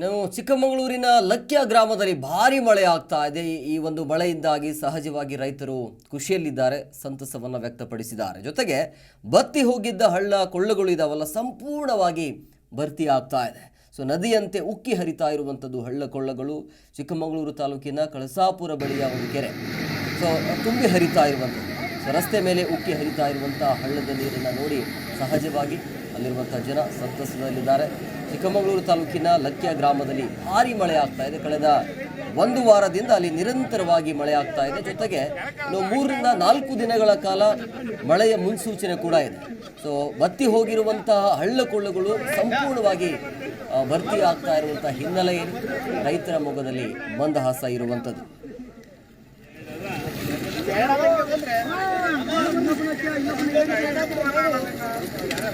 ಇನ್ನು ಚಿಕ್ಕಮಗಳೂರಿನ ಲಕ್ಯ ಗ್ರಾಮದಲ್ಲಿ ಭಾರಿ ಮಳೆ ಆಗ್ತಾ ಇದೆ. ಈ- ಈ ಒಂದು ಮಳೆಯಿಂದಾಗಿ ಸಹಜವಾಗಿ ರೈತರು ಖುಷಿಯಲ್ಲಿದ್ದಾರೆ, ಸಂತಸವನ್ನು ವ್ಯಕ್ತಪಡಿಸಿದ್ದಾರೆ. ಜೊತೆಗೆ ಬತ್ತಿ ಹೋಗಿದ್ದ ಹಳ್ಳ, ಕೊಳ್ಳಗಳು ಇದಾವಲ್ಲ, ಸಂಪೂರ್ಣವಾಗಿ ಭರ್ತಿ ಆಗ್ತಾ ಇದೆ. ಸೊ, ನದಿಯಂತೆ ಉಕ್ಕಿ ಹರಿತಾ ಇರುವಂಥದ್ದು ಹಳ್ಳ, ಕೊಳ್ಳಗಳು ಚಿಕ್ಕಮಗಳೂರು ತಾಲೂಕಿನ ಕಳಸಾಪುರ ಬಳಿಯ ಒಂದು ಕೆರೆ. ಸೊ, ತುಂಬಿ ಹರಿತಾ ಇರುವಂಥದ್ದು. ಸೊ, ರಸ್ತೆ ಮೇಲೆ ಉಕ್ಕಿ ಹರಿತಾ ಇರುವಂಥ ಹಳ್ಳದ ನೀರನ್ನು ನೋಡಿ ಸಹಜವಾಗಿ ಅಲ್ಲಿರುವಂಥ ಜನ ಸಂತಸದಲ್ಲಿದ್ದಾರೆ. ಚಿಕ್ಕಮಗಳೂರು ತಾಲೂಕಿನ ಲಕ್ಯ ಗ್ರಾಮದಲ್ಲಿ ಭಾರಿ ಮಳೆ ಆಗ್ತಾ ಇದೆ. ಕಳೆದ ಒಂದು ವಾರದಿಂದ ಅಲ್ಲಿ ನಿರಂತರವಾಗಿ ಮಳೆ ಆಗ್ತಾ ಇದೆ. ಜೊತೆಗೆ ಇನ್ನು ಮೂರರಿಂದ ನಾಲ್ಕು ದಿನಗಳ ಕಾಲ ಮಳೆಯ ಮುನ್ಸೂಚನೆ ಕೂಡ ಇದೆ. ಸೊ ಬತ್ತಿ ಹೋಗಿರುವಂತಹ ಹಳ್ಳ ಕೊಳ್ಳಗಳು ಸಂಪೂರ್ಣವಾಗಿ ಭರ್ತಿ ಆಗ್ತಾ ಇರುವಂಥ ಹಿನ್ನೆಲೆಯಲ್ಲಿ ರೈತರ ಮೊಗದಲ್ಲಿ ಮಂದಹಾಸ ಇರುವಂಥದ್ದು.